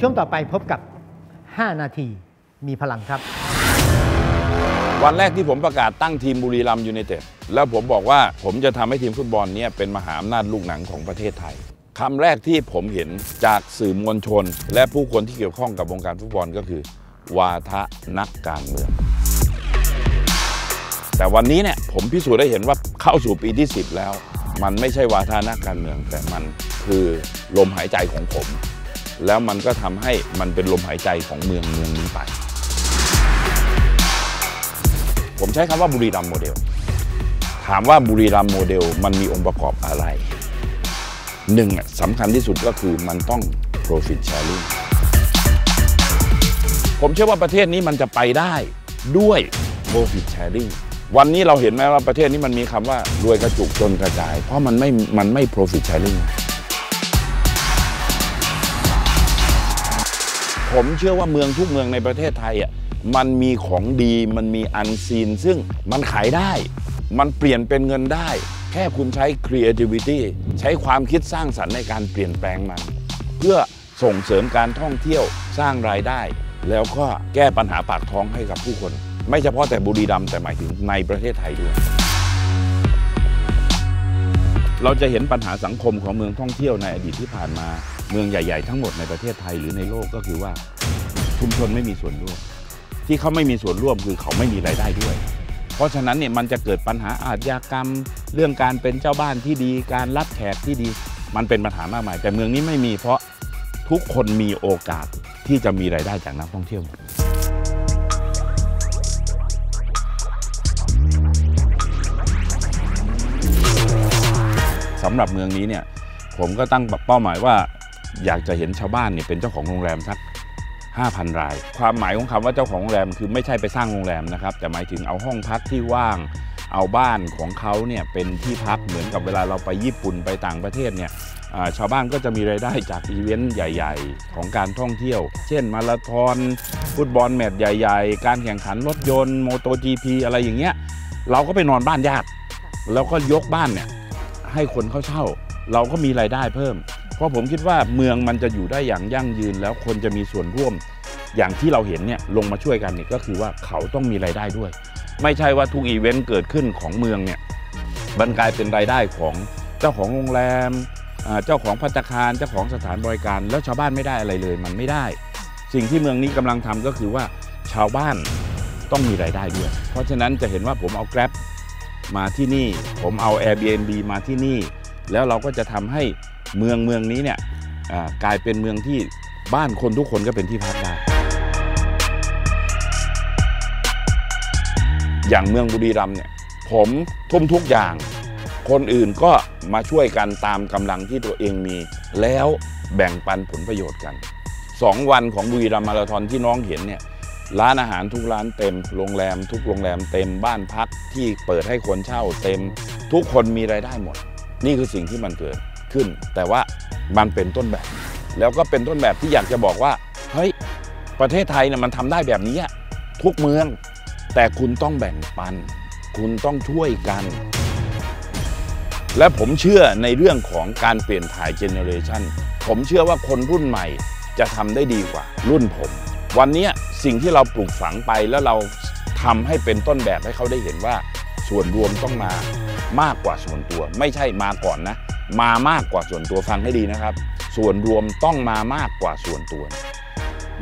ช่วงต่อไปพบกับ 5 นาทีมีพลังครับ วันแรกที่ผมประกาศตั้งทีมบุรีรัมยูไนเต็ดแล้วผมบอกว่าผมจะทำให้ทีมฟุตบอลเนี้เป็นมหาอำนาจลูกหนังของประเทศไทยคำแรกที่ผมเห็นจากสื่อมวลชน และผู้คนที่เกี่ยวข้องกับวงการฟุตบอลก็คือ วาทะนักการเมือง แต่วันนี้เนี่ยผมพิสูจน์ได้เห็นว่าเข้าสู่ปีที่ 10 แล้ว มันไม่ใช่วาทะนักการเมือง แต่มันคือลมหายใจของผม แล้วมันก็ทำให้มันเป็นลมหายใจของเมืองเมืองนี้ไป ผมใช้คำว่าบุรีรัมโมเดล ถามว่าบุรีรัมโมเดลมันมีองค์ประกอบอะไรหนึ่งสำคัญที่สุดก็คือมันต้อง profit sharing ผมเชื่อว่าประเทศนี้มันจะไปได้ด้วย profit sharing วันนี้เราเห็นไหมว่าประเทศนี้มันมีคำว่ารวยกระจุกจนกระจาย เพราะมันไม่มันไม่ profit sharing ผมเชื่อว่าเมืองทุกเมืองในประเทศไทยอะมันมีของดีมันมีอันซีน ซึ่งมันขายได้ มันเปลี่ยนเป็นเงินได้ แค่คุณใช้ creativity ใช้ความคิดสร้างสรรค์ในการเปลี่ยนแปลงมัน เพื่อส่งเสริมการท่องเที่ยวสร้างรายได้ แล้วก็แก้ปัญหาปากท้องให้กับผู้คน ไม่เฉพาะแต่บุรีรัมย์แต่หมายถึงในประเทศไทยด้วย เราจะเห็นปัญหาสังคมของเมืองท่องเที่ยวในอดีตที่ผ่านมา เมืองใหญ่ๆ ทั้งหมดในประเทศไทยหรือในโลกก็คือว่าชุมชนไม่มีส่วนร่วม ที่เขาไม่มีส่วนร่วมคือเขาไม่มีรายได้ด้วย เพราะฉะนั้นเนี่ยมันจะเกิดปัญหาอาชญากรรม เรื่องการเป็นเจ้าบ้านที่ดี การรับแขกที่ดี มันเป็นปัญหามากมาย แต่เมืองนี้ไม่มีเพราะทุกคนมีโอกาสที่จะมีรายได้จากนักท่องเที่ยวหมดสำหรับเมืองนี้เนี่ยผมก็ตั้งเป้าหมายว่า อยากจะเห็นชาวบ้านเนี่ยเป็นเจ้าของโรงแรมสัก5,000 ราย ความหมายของคำว่าเจ้าของโรงแรมคือไม่ใช่ไปสร้างโรงแรมนะครับ แต่หมายถึงเอาห้องพักที่ว่าง เอาบ้านของเขาเนี่ยเป็นที่พักเหมือนกับเวลาเราไปญี่ปุ่นไปต่างประเทศเนี่ยชาวบ้านก็จะมีรายได้จากอีเวนต์ใหญ่ ๆ ของการท่องเที่ยว เช่น มาราธอนฟุตบอลแมตช์ใหญ่ ๆ การแข่งขันรถยนต์โมโต GP อะไรอย่างเงี้ย เราก็ไปนอนบ้านญาติ แล้วก็ยกบ้านเนี่ยให้คนเขาเช่า เราก็มีรายได้เพิ่ม เพราะผมคิดว่าเมืองมันจะอยู่ได้อย่างยั่งยืน แล้วคนจะมีส่วนร่วม อย่างที่เราเห็นเนี่ยลงมาช่วยกันเนี่ยก็คือว่าเขาต้องมีรายได้ด้วย ไม่ใช่ว่าทุกอีเวนต์เกิดขึ้นของเมืองเนี่ยมันกลายเป็นรายได้ของเจ้าของโรงแรมเจ้าของพัตคารเจ้าของสถานบริการ แล้วชาวบ้านไม่ได้อะไรเลยมันไม่ได้ สิ่งที่เมืองนี้กำลังทำก็คือว่าชาวบ้านต้องมีรายได้ด้วย เพราะฉะนั้นจะเห็นว่าผมเอา Grab มาที่นี่ ผมเอา Airbnb มาที่นี่ แล้วเราก็จะทำให้ เมืองเมืองนี้เนี่ยกลายเป็นเมืองที่บ้านคนทุกคนก็เป็นที่พักได้ อย่างเมืองบุรีรัมย์เนี่ยผมทุ่มทุกอย่าง คนอื่นก็มาช่วยกันตามกำลังที่ตัวเองมี แล้วแบ่งปันผลประโยชน์กันสองวันของบุรีรัมย์มาราธอนที่น้องเห็นเนี่ยร้านอาหารทุกร้านเต็ม โรงแรม ทุกโรงแรมเต็มบ้านพักที่เปิดให้คนเช่าเต็ม ทุกคนมีรายได้หมด นี่คือสิ่งที่มันเกิด ขึ้น แต่ว่ามันเป็นต้นแบบ แล้วก็เป็นต้นแบบที่อยากจะบอกว่าเฮ้ยประเทศไทยเนี่ยมันทำได้แบบนี้ทุกเมือง แต่คุณต้องแบ่งปัน คุณต้องช่วยกัน และผมเชื่อในเรื่องของการเปลี่ยนถ่ายเจเนอเรชันผมเชื่อว่าคนรุ่นใหม่จะทำได้ดีกว่า รุ่นผม วันนี้สิ่งที่เราปลูกฝังไปแล้วเราทำให้เป็นต้นแบบให้เขาได้เห็นว่า ส่วนรวมต้องมามากกว่าส่วนตัว ไม่ใช่มาก่อนนะ มามากกว่าส่วนตัวฟังให้ดีนะครับ ส่วนรวมต้องมามากกว่าส่วนตัว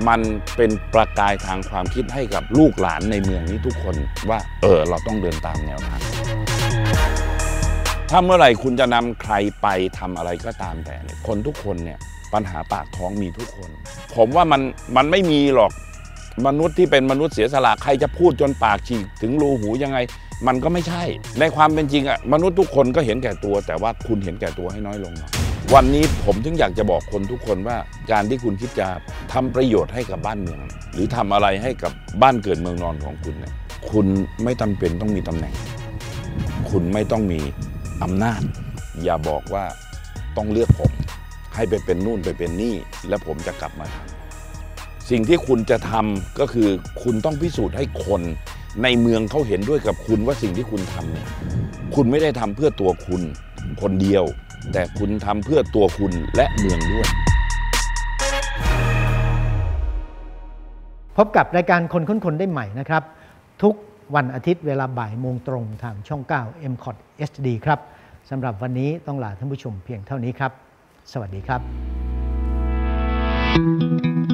มันเป็นประกายทางความคิดให้กับลูกหลานในเมืองนี้ทุกคนว่า เออ เราต้องเดินตามแนวทาง ถ้าเมื่อไหร่คุณจะนำใครไปทำอะไรก็ตามแต่เนี่ยคนทุกคนเนี่ยปัญหาปากท้องมีทุกคน ผมว่ามันมันไม่มีหรอกมนุษย์ที่เป็นมนุษย์เสียสละใครจะพูดจนปากฉีกถึงรูหูยังไง มันก็ไม่ใช่ ในความเป็นจริงอะมนุษย์ทุกคนก็เห็นแก่ตัว แต่ว่าคุณเห็นแก่ตัวให้น้อยลงหน่อยวันนี้ผมถึงอยากจะบอกคนทุกคนว่าการที่คุณคิดจะทำประโยชน์ให้กับบ้านเมือง หรือทำอะไรให้กับบ้านเกิดเมืองนอนของคุณเนี่ยคุณไม่จำเป็นต้องมีตำแหน่ง คุณไม่ต้องมีอำนาจ อย่าบอกว่าต้องเลือกผม ให้ไปเป็นนู่นไปเป็นนี่ แล้วผมจะกลับมาทำสิ่งที่คุณจะทำก็คือคุณต้องพิสูจน์ให้คน ในเมืองเขาเห็นด้วยกับคุณว่าสิ่งที่คุณทำเนี่ยคุณไม่ได้ทำเพื่อตัวคุณคนเดียว แต่คุณทำเพื่อตัวคุณและเมืองด้วย พบกับรายการคนค้นคนได้ใหม่นะครับ ทุกวันอาทิตย์เวลาบ่ายโมงตรงทางช่อง 9 m c o t HD ครับสำหรับวันนี้ต้องลาท่านผู้ชมเพียงเท่านี้ครับ สวัสดีครับ